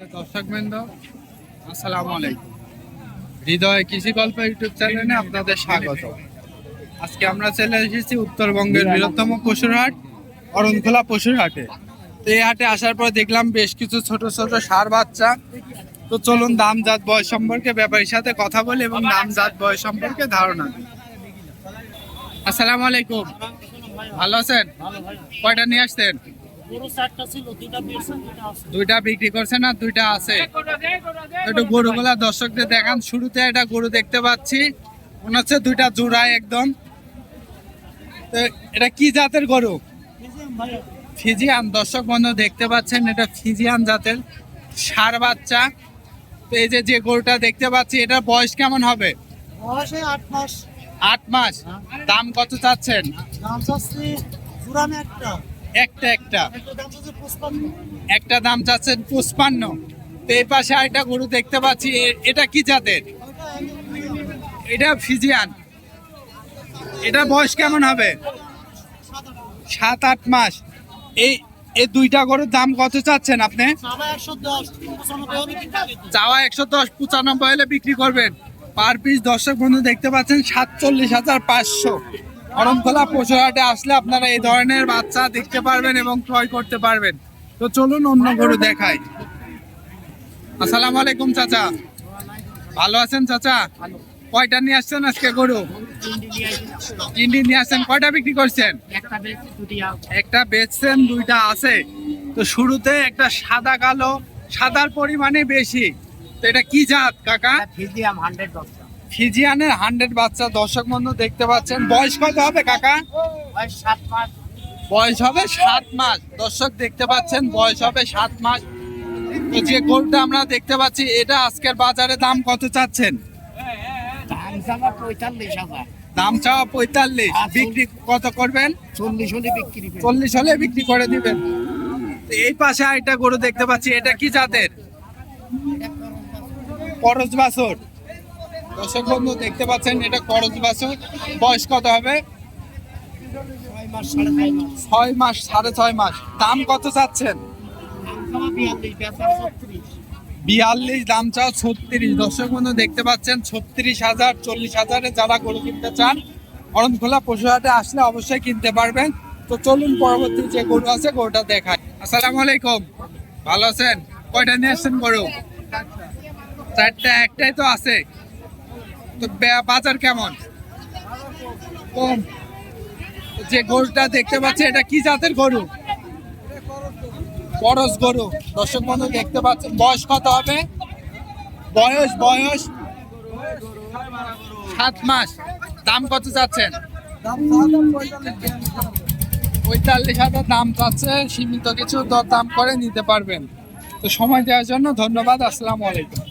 দর্শক বৃন্দ, আসসালামু আলাইকুম। হৃদয় কৃষি গল্প ইউটিউব চ্যানেলে আপনাদের স্বাগত। আজকে আমরা চলে এসেছি উত্তরবঙ্গের বৃহত্তম পশুর হাট অরণখোলা পশুর হাটে তো এই হাটে আসার পর দেখলাম বেশ কিছু ছোট ছোট সার বাচ্চা। তো চলুন দাম জাত বয়স সম্পর্কে, ব্যাপারীর সাথে কথা বলি এবং দাম জাত বয়স সম্পর্কে ধারণা দিই। আসসালামু আলাইকুম। ভালো আছেন? কয়টা নিয়ে আসতেন দুইটা বিক্রি করছেন আর দুইটা আছে। একটু গরুগুলা দর্শকদের দেখান শুরুতে গরু দেখতে পাচ্ছি। মনে হচ্ছে দুইটা একদম। এটা কি জাতের গরু? ফিজিয়ান দর্শক বন্ধু দেখতে পাচ্ছেন এটা ফিজিয়ান জাতের সার বাচ্চা। তো এই যে যে গরুটা দেখতে পাচ্ছি এটার বয়স কেমন হবে? বয়সে আট মাস। মাস। দাম কত চাচ্ছেন? দাম চাচ্ছি জুরানে একটা একটা। একটা দাম চাচ্ছেন পুষ্পান্ন তো এই পাশে আরেকটা গরু দেখতে পাচ্ছি এটা কি জাতের? এটা ফিজিয়ান। এটা বয়স কেমন হবে? সাত আট মাস। এই এই দুইটা গরুর দাম কত চাচ্ছেন আপনি? চাওয়া একশো দশ পঁচানব্বই হলে বিক্রি করবেন। পার পিস দর্শক বন্ধু দেখতে পাচ্ছেন সাতচল্লিশ হাজার পাঁচশো। অরমখোলা পশুহাটে আসলে আপনারা এই ধরনের বাচ্চা দেখতে পারবেন এবং ক্রয় করতে পারবেন। তো চলুন অন্য গরু দেখাই। আসসালামু আলাইকুম চাচা। ভালো আছেন চাচা? কয়টা নিয়ে আসছেন আজকে গরু? তিনটি নিয়ে আসছেন। কয়টা বিক্রি করছেন? একটা বেচছেন, দুইটা আছে। তো শুরুতে একটা সাদা কালো, সাদার পরিমাণে বেশি। তো এটা কি জাত, কাকা? ফিজিয়ানের হান্ড্রেড বাচ্চা দর্শক বন্ধু দেখতে পাচ্ছেন। বয়স কত হবে কাকা? বয়স সাত মাস। বয়স হবে সাত মাস। দর্শক দেখতে পাচ্ছেন বয়স হবে সাত মাস। যে গরুটা আমরা দেখতে পাচ্ছি এটা আজকের বাজারে দাম কত চাচ্ছেন? দাম চাওয়া পঁয়তাল্লিশ বিক্রি কত করবেন? চল্লিশ হলে বিক্রি চল্লিশ হলে বিক্রি করে দিবেন। তো এই পাশে আরেকটা গরু দেখতে পাচ্ছি এটা কি জাতের? করজ বাছর। দর্শক বন্ধু দেখতে পাচ্ছেন এটা করজ বাছর। বয়স কত হবে? ছয় মাস, সাড়ে ছয় মাস। দাম কত চাচ্ছেন? বিয়াল্লিশ, দাম চাও ছত্রিশ। দর্শক বন্ধু দেখতে পাচ্ছেন ছত্রিশ হাজার, চল্লিশ হাজারে যারা গরু কিনতে চান, অরণখোলা পশুহাটে আসলে অবশ্যই কিনতে পারবেন। তো চলুন পরবর্তী যে গরু আছে, গরুটা দেখায় আসসালামু আলাইকুম। ভালো আছেন? কয়টা নিয়ে আসছেন গরু? চারটা, একটাই তো আছে। তো বাজার কেমন? কম। যে গরুটা দেখতে পাচ্ছি, এটা কি জাতের গরু? বরস গরু। দর্শক বন্ধু, দেখতে পাচ্ছেন, বয়স কত হবে? বয়স বয়স? সাত মাস। দাম কত চাচ্ছেন? পঁয়তাল্লিশ হাজার দাম চাচ্ছে, সীমিত কিছু দর দাম করে নিতে পারবেন। তো সময় দেওয়ার জন্য ধন্যবাদ, আসসালামু আলাইকুম।